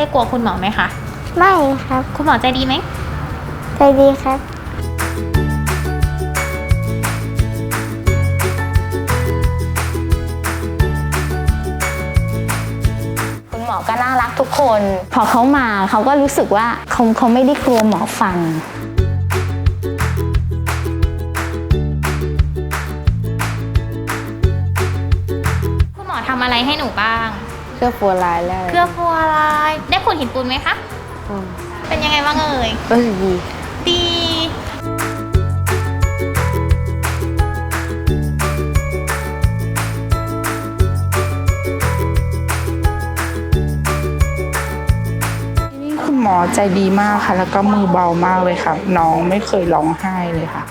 องเต้กลัวคุณหมอไหมคะ ไม่ครับคุณหมอใจดีไหม ใจดีครับ คุณหมอก็น่ารักทุกคน พอเขามาเขาก็รู้สึกว่าเขาเขาไม่ได้กลัวหมอฟันคุณหมอทำอะไรให้หนูบ้าง เครื่องฟัวลายแล้ว เคลือบฟัวลาย ได้ผลหินปูนไหมคะ อืมเป็นยังไงบ้างเอ่ย ก็ดีดีที่นี่คุณหมอใจดีมากค่ะ แล้วก็มือเบามากเลยค่ะ น้องไม่เคยร้องไห้เลยค่ะ